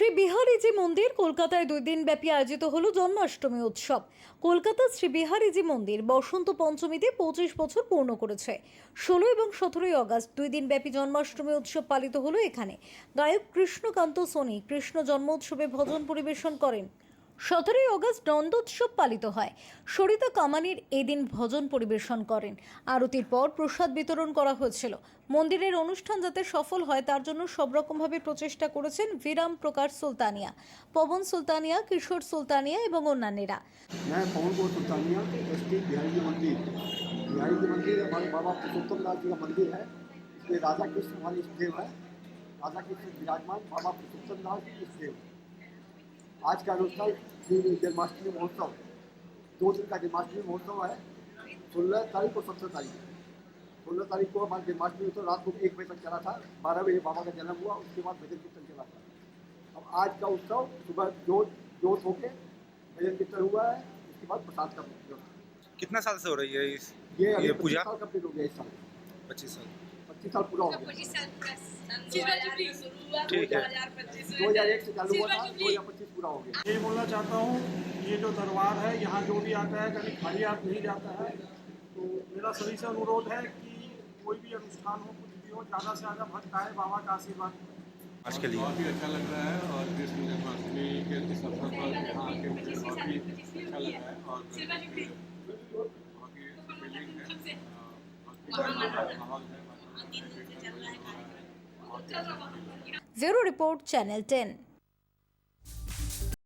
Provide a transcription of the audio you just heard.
শ্রী বিহারীজি মন্দির, কলকাতায় দুই দিন ব্যাপী আয়োজিত হল জন্মাষ্টমী উৎসব। কলকাতা শ্রী বিহারীজি মন্দির বসন্ত পঞ্চমীতে পঁচিশ বছর পূর্ণ করেছে। ষোলো এবং সতেরোই অগস্ট দুই দিন ব্যাপী জন্মাষ্টমী উৎসব পালিত হলো এখানে। গায়ক কৃষ্ণকান্ত সোনি কৃষ্ণ জন্ম উৎসবে ভজন পরিবেশন করেন। সতেরোই অগস্ট নন্দোৎসব পালিত হয় সরিতা কামানির এদিন ভজন পরিবেশন করেন আরতির পর প্রসাদ বিতরণ করা হয়েছিল মন্দিরের অনুষ্ঠান যাতে সফল হয় তার জন্য সব রকমভাবে প্রচেষ্টা করেছেন বিরাম প্রকাশ সুলতানিয়া পবন সুলতানিয়া কিশোর সুলতানিয়া এবং অন্যান্যরা मैं पवन को सुल्तानिया एस टी बिहारी जी मंदिर बिहारी जी मंदिर हमारे बाबा पुरुषोत्तम दास जी का मंदिर है इसमें राधा कृष्ण हमारे इष्टदेव है राधा कृष्ण विराजमान बाबा पुरुषोत्तम दास इष्टदेव आज का अनुष्ठान श्री जन्माष्टमी महोत्सव दो दिन का जन्माष्टमी महोत्सव है। सोलह तारीख और सत्रह तारीख सोलह तारीख को हमारा जन्माष्टमी उत्सव रात को एक बजे तक चला था बारह बजे बाबा का जन्म हुआ उसके बाद भजन कीर्तन चला था। अब आज का उत्सव सुबह जोत जोत होके भजन कीर्तन हुआ है उसके बाद प्रसाद का कितना साल से हो रही है इस ये ये पूजा? साल कंप्लीट हो गया इस साल। पच्चीस साल। पच्चीस साल पूरा हो गया दो हज़ार ठीक है। दो एक से चालू हुआ था दो हज़ार पच्चीस पूरा हो गया ये बोलना चाहता हूँ ये जो दरबार है यहाँ जो भी आता है कभी खाली हाथ नहीं जाता है तो मेरा सभी से अनुरोध है कि कोई भी अनुष्ठान हो कुछ भी हो ज़्यादा से ज़्यादा भक्त आए बाबा का आशीर्वाद आज के लिए बहुत ही अच्छा लग रहा है और कृष्ण जन्माष्टमी के इस अवसर पर यहाँ आके मुझे बहुत ही अच्छा लग रहा है और बहुत ही फीलिंग है और बहुत ही माहौल है Zero Report Channel 10